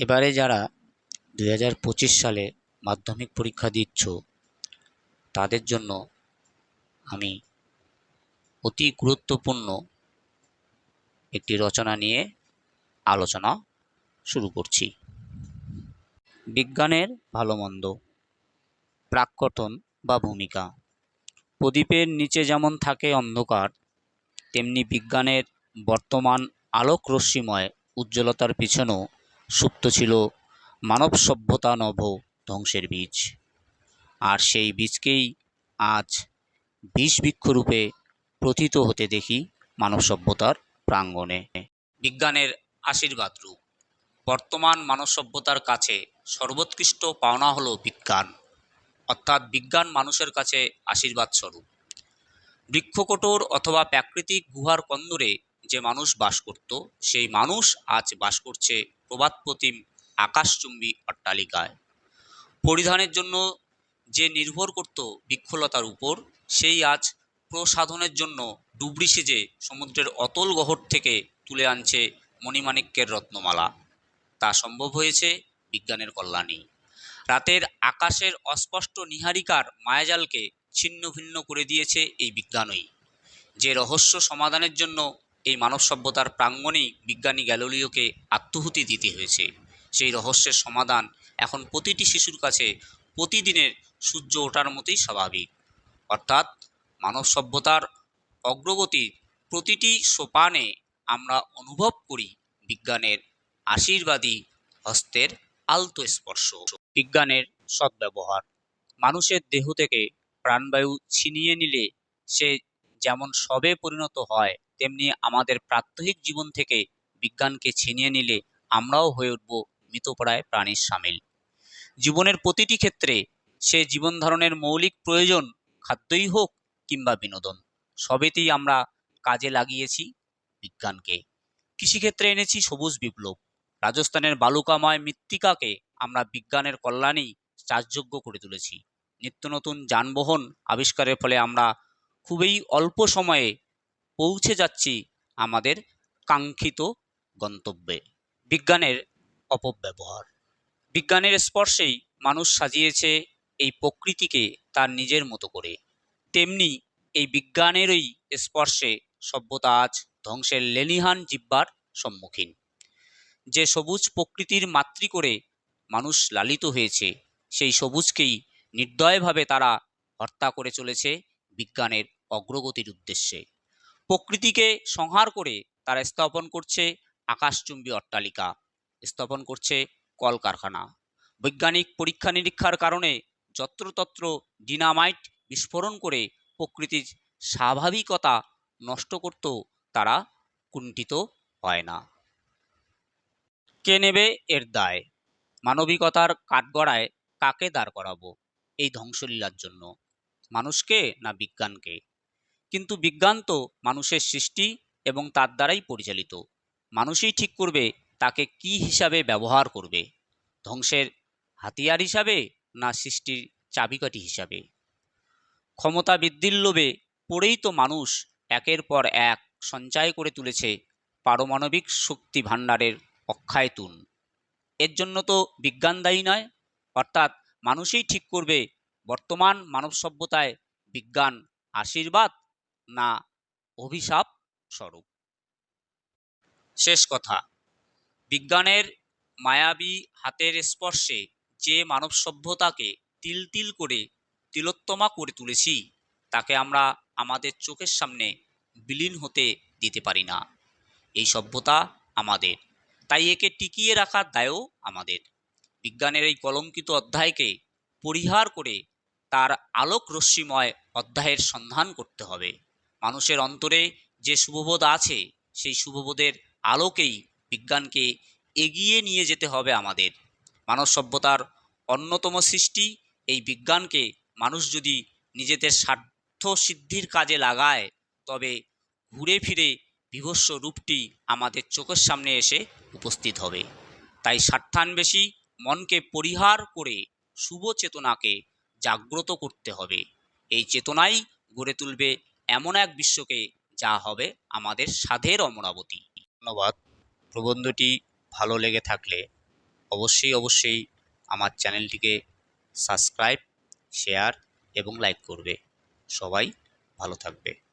এবারে যারা দুই হাজার পঁচিশ সালে মাধ্যমিক পরীক্ষা দিচ্ছ, তাদের জন্য আমি অতি গুরুত্বপূর্ণ একটি রচনা নিয়ে আলোচনা শুরু করছি। বিজ্ঞানের ভালো মন্দ প্রাককথন বা ভূমিকা। প্রদীপের নিচে যেমন থাকে অন্ধকার, তেমনি বিজ্ঞানের বর্তমান আলোক রশ্মিময় উজ্জ্বলতার পিছনেও সুপ্ত ছিল মানব সভ্যতা নভ ধ্বংসের বীজ। আর সেই বীজকেই আজ বিষ বৃক্ষরূপে প্রথিত হতে দেখি মানব সভ্যতার প্রাঙ্গণে। বিজ্ঞানের আশীর্বাদ রূপ। বর্তমান মানব সভ্যতার কাছে সর্বোৎকৃষ্ট পাওনা হলো বিজ্ঞান। অর্থাৎ বিজ্ঞান মানুষের কাছে আশীর্বাদ স্বরূপ। বৃক্ষকোটর অথবা প্রাকৃতিক গুহার কন্দরে যে মানুষ বাস করত, সেই মানুষ আজ বাস করছে প্রবাদপ্রতিম আকাশচুম্বী অট্টালিকায়। পরিধানের জন্য যে নির্ভর করত বৃক্ষলতার উপর, সেই আজ প্রসাধনের জন্য ডুবরি সেজে সমুদ্রের অতল গহর থেকে তুলে আনছে মণিমাণিক্যের রত্নমালা। তা সম্ভব হয়েছে বিজ্ঞানের কল্যাণেই রাতের আকাশের অস্পষ্ট নীহারিকার মায়াজালকে ছিন্ন ভিন্ন করে দিয়েছে এই বিজ্ঞানই। যে রহস্য সমাধানের জন্য এই মানব সভ্যতার প্রাঙ্গণেই বিজ্ঞানী গ্যালোলিওকে আত্মহুতি দিতে হয়েছে। সেই রহস্যের সমাধান এখন প্রতিটি শিশুর কাছে প্রতিদিনের সূর্য ওঠার মতোই স্বাভাবিক। অর্থাৎ মানব সভ্যতার অগ্রগতির প্রতিটি সোপানে আমরা অনুভব করি বিজ্ঞানের আশীর্বাদী হস্তের আলতো স্পর্শ। বিজ্ঞানের সদ্ব্যবহার। মানুষের দেহ থেকে প্রাণবায়ু ছিনিয়ে নিলে সে যেমন সবে পরিণত হয় তেমনি আমাদের প্রাত্যহিক জীবন থেকে বিজ্ঞানকে ছিনিয়ে নিলে আমরাও হয়ে উঠব মৃতপ্রায় প্রাণীর সামিল। জীবনের প্রতিটি ক্ষেত্রে সে জীবন ধারণের মৌলিক প্রয়োজন খাদ্যই হোক কিংবা বিনোদন, সবেতেই আমরা কাজে লাগিয়েছি বিজ্ঞানকে। কৃষিক্ষেত্রে এনেছি সবুজ বিপ্লব, রাজস্থানের বালুকাময় মৃত্তিকাকে আমরা বিজ্ঞানের কল্যাণেই চাষযোগ্য করে তুলেছি। নিত্য নতুন যানবাহন আবিষ্কারের ফলে আমরা খুবই অল্প সময়ে পৌঁছে যাচ্ছি আমাদের কাঙ্ক্ষিত গন্তব্যে। বিজ্ঞানের অপব্যবহার। বিজ্ঞানের স্পর্শেই মানুষ সাজিয়েছে এই প্রকৃতিকে তার নিজের মতো করে। তেমনি এই বিজ্ঞানেরই স্পর্শে সভ্যতা আজ ধ্বংসের লেনিহান জিব্বার সম্মুখীন। যে সবুজ প্রকৃতির মাতৃ করে মানুষ লালিত হয়েছে, সেই সবুজকেই নির্দয়ভাবে তারা হত্যা করে চলেছে বিজ্ঞানের অগ্রগতির উদ্দেশ্যে। প্রকৃতিকে সংহার করে তারা স্থাপন করছে আকাশচুম্বী অট্টালিকা, স্থাপন করছে কলকারখানা। বৈজ্ঞানিক পরীক্ষা নিরীক্ষার কারণে যত্রতত্র ডিনামাইট বিস্ফোরণ করে প্রকৃতির স্বাভাবিকতা নষ্ট করতেও তারা কুণ্ঠিত হয় না। কে নেবে এর দায়? মানবিকতার কাঠগড়ায় কাকে দাঁড় করাবো এই ধ্বংসলীলার জন্য? মানুষকে না বিজ্ঞানকে? কিন্তু বিজ্ঞান তো মানুষের সৃষ্টি এবং তার দ্বারাই পরিচালিত। মানুষই ঠিক করবে, তাকে কি হিসাবে ব্যবহার করবে? ধ্বংসের হাতিয়ার হিসাবে না সৃষ্টির চাবিকাঠি হিসাবে? ক্ষমতা বৃদ্ধির লোভে পড়েই তো মানুষ একের পর এক সঞ্চয় করে তুলেছে পারমাণবিক শক্তি ভাণ্ডারের অক্ষয় তুন এর জন্য তো বিজ্ঞান দায়ী নয়, অর্থাৎ মানুষই ঠিক করবে, বর্তমান মানব সভ্যতায় বিজ্ঞান আশীর্বাদ না, অভিশাপ স্বরূপ। শেষ কথা, বিজ্ঞানের মায়াবী হাতের স্পর্শে যে মানব সভ্যতাকে তিল তিল করে তিলোত্তমা করে তুলেছি, তাকে আমরা আমাদের চোখের সামনে বিলীন হতে দিতে পারি না। এই সভ্যতা আমাদের, তাই একে টিকিয়ে রাখার দায়ও আমাদের। বিজ্ঞানের এই কলঙ্কিত অধ্যায়কে পরিহার করে তার আলোক রশ্মিময় অধ্যায়ের সন্ধান করতে হবে। মানুষের অন্তরে যে শুভবোধ আছে, সেই শুভবোধের আলোকেই বিজ্ঞানকে এগিয়ে নিয়ে যেতে হবে আমাদের। মানব সভ্যতার অন্যতম সৃষ্টি এই বিজ্ঞানকে মানুষ যদি নিজেদের স্বার্থ সিদ্ধির কাজে লাগায়, তবে ঘুরে ফিরে বিভৎস রূপটি আমাদের চোখের সামনে এসে উপস্থিত হবে। তাই স্বার্থান্বেষী মনকে পরিহার করে শুভ চেতনাকে জাগ্রত করতে হবে। এই চেতনাই গড়ে তুলবে এমন এক বিশ্বকে যা হবে আমাদের সাধের অমরাবতী। ধন্যবাদ। প্রবন্ধটি ভালো লেগে থাকলে অবশ্যই অবশ্যই আমার চ্যানেলটিকে সাবস্ক্রাইব, শেয়ার এবং লাইক করবে। সবাই ভালো থাকবে।